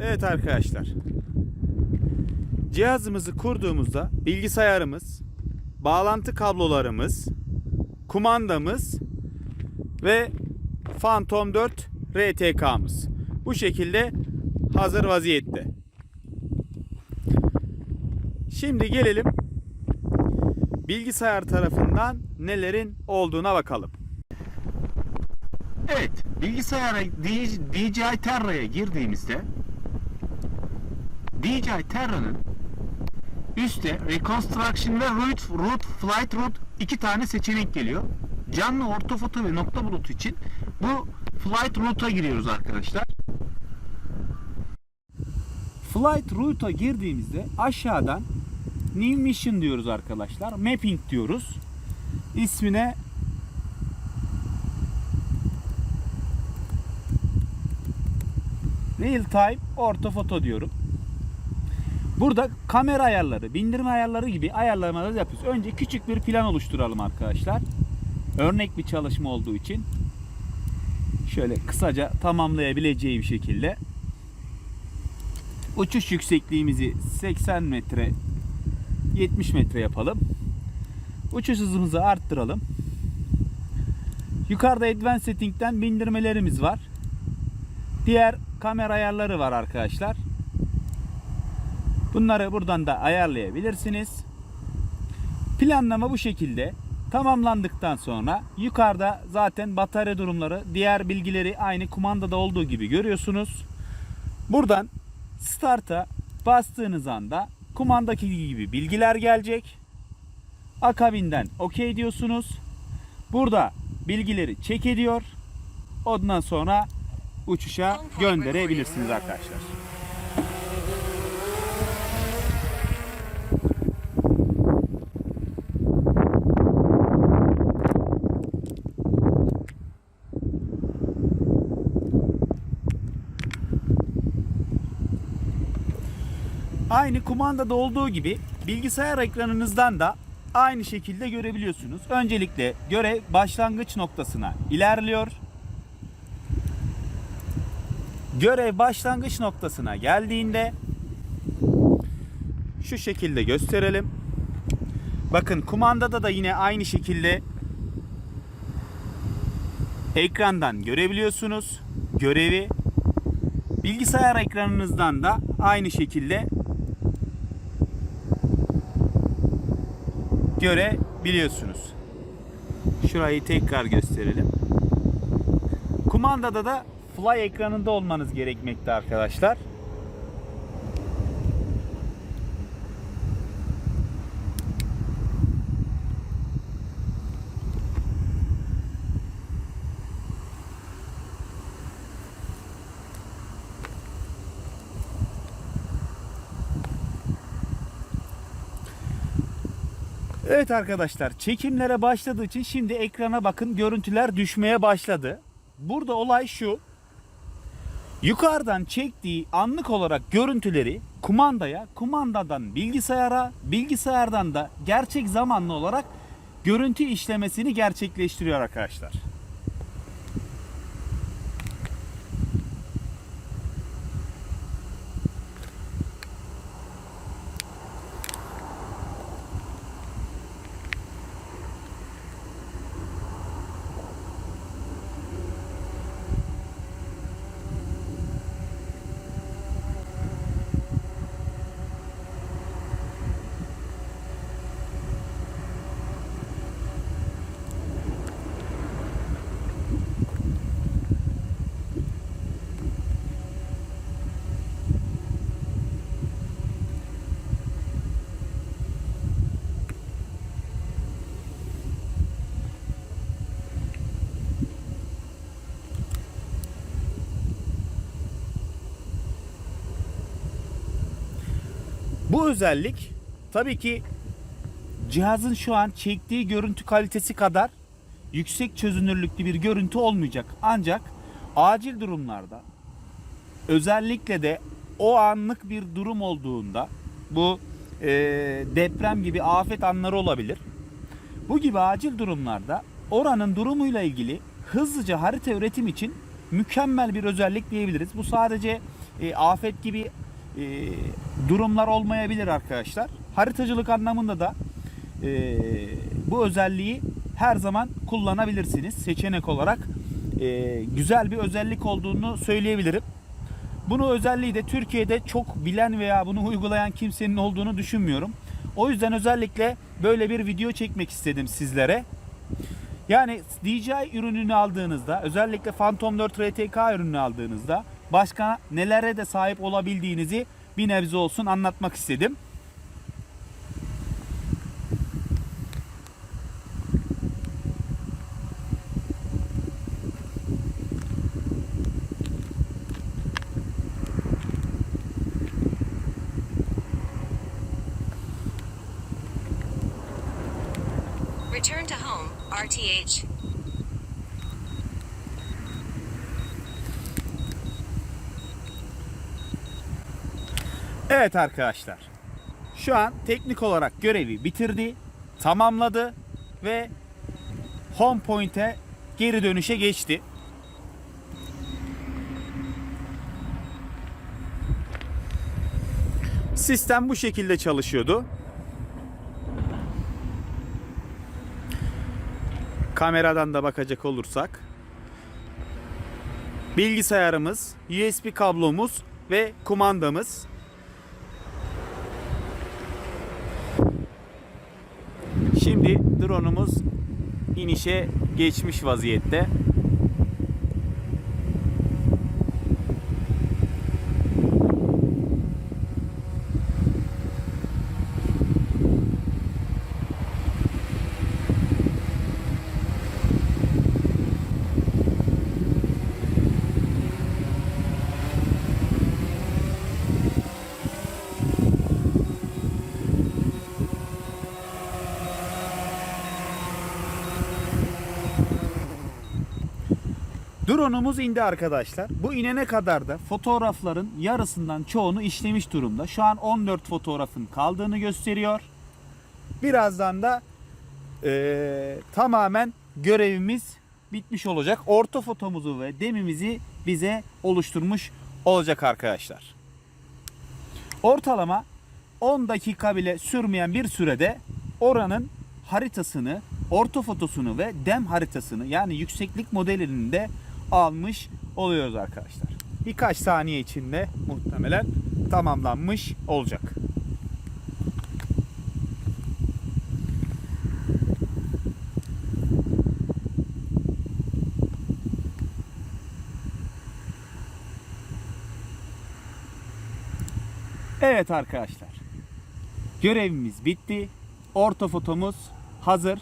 Evet arkadaşlar. Cihazımızı kurduğumuzda bilgisayarımız, bağlantı kablolarımız, kumandamız ve Phantom 4 RTK'mız bu şekilde hazır vaziyette. Şimdi gelelim bilgisayar tarafından nelerin olduğuna bakalım. Evet, bilgisayara DJI Terra'ya girdiğimizde DJI Terra'nın üstte Reconstruction ve Route, Route, Flight Route iki tane seçenek geliyor. Canlı ortofoto ve nokta bulut için bu Flight Route'a giriyoruz arkadaşlar. Flight Route'a girdiğimizde aşağıdan New Mission diyoruz arkadaşlar. Mapping diyoruz. İsmine Real Time Ortofoto diyorum. Burada kamera ayarları, bindirme ayarları gibi ayarlamaları yapıyoruz. Önce küçük bir plan oluşturalım arkadaşlar. Örnek bir çalışma olduğu için şöyle kısaca tamamlayabileceği bir şekilde uçuş yüksekliğimizi 80 metre 70 metre yapalım. Uçuş hızımızı arttıralım. Yukarıda Advanced Setting'den bindirmelerimiz var. Diğer kamera ayarları var arkadaşlar. Bunları buradan da ayarlayabilirsiniz. Planlama bu şekilde. Tamamlandıktan sonra yukarıda zaten batarya durumları, diğer bilgileri aynı kumandada olduğu gibi görüyorsunuz. Buradan Start'a bastığınız anda kumandaki gibi bilgiler gelecek. Akabinden OK diyorsunuz. Burada bilgileri çek ediyor. Ondan sonra uçuşa gönderebilirsiniz arkadaşlar. Aynı kumandada olduğu gibi bilgisayar ekranınızdan da aynı şekilde görebiliyorsunuz. Öncelikle görev başlangıç noktasına ilerliyor. Görev başlangıç noktasına geldiğinde şu şekilde gösterelim. Bakın kumandada da yine aynı şekilde ekrandan görebiliyorsunuz görevi. Bilgisayar ekranınızdan da aynı şekilde görebiliyorsunuz. Şurayı tekrar gösterelim. Kumandada da fly ekranında olmanız gerekmekte arkadaşlar. Evet arkadaşlar çekimlere başladığı için şimdi ekrana bakın görüntüler düşmeye başladı. Burada olay şu. Yukarıdan çektiği anlık olarak görüntüleri kumandaya, kumandadan bilgisayara, bilgisayardan da gerçek zamanlı olarak görüntü işlemesini gerçekleştiriyor arkadaşlar. Bu özellik tabii ki cihazın şu an çektiği görüntü kalitesi kadar yüksek çözünürlüklü bir görüntü olmayacak. Ancak acil durumlarda özellikle de o anlık bir durum olduğunda bu e, deprem gibi afet anları olabilir. Bu gibi acil durumlarda oranın durumuyla ilgili hızlıca harita üretim için mükemmel bir özellik diyebiliriz. Bu sadece e, afet gibi e, durumlar olmayabilir arkadaşlar. Haritacılık anlamında da e, bu özelliği her zaman kullanabilirsiniz. Seçenek olarak e, güzel bir özellik olduğunu söyleyebilirim. Bunu özelliği de Türkiye'de çok bilen veya bunu uygulayan kimsenin olduğunu düşünmüyorum. O yüzden özellikle böyle bir video çekmek istedim sizlere. Yani DJI ürününü aldığınızda özellikle Phantom 4 RTK ürününü aldığınızda başka nelere de sahip olabildiğinizi bir nebze olsun anlatmak istedim. Return to home, RTH. Evet arkadaşlar. Şu an teknik olarak görevi bitirdi, tamamladı ve home point'e geri dönüşe geçti. Sistem bu şekilde çalışıyordu. Kameradan da bakacak olursak bilgisayarımız, USB kablomuz ve kumandamız Şimdi drone'umuz inişe geçmiş vaziyette. Drone'umuz indi arkadaşlar. Bu inene kadar da fotoğrafların yarısından çoğunu işlemiş durumda. Şu an 14 fotoğrafın kaldığını gösteriyor. Birazdan da eee, tamamen görevimiz bitmiş olacak. Orta fotomuzu ve demimizi bize oluşturmuş olacak arkadaşlar. Ortalama 10 dakika bile sürmeyen bir sürede oranın haritasını, ortofotosunu ve dem haritasını yani yükseklik modelini de almış oluyoruz arkadaşlar. Birkaç saniye içinde muhtemelen tamamlanmış olacak. Evet arkadaşlar. Görevimiz bitti. Ortofotomuz hazır.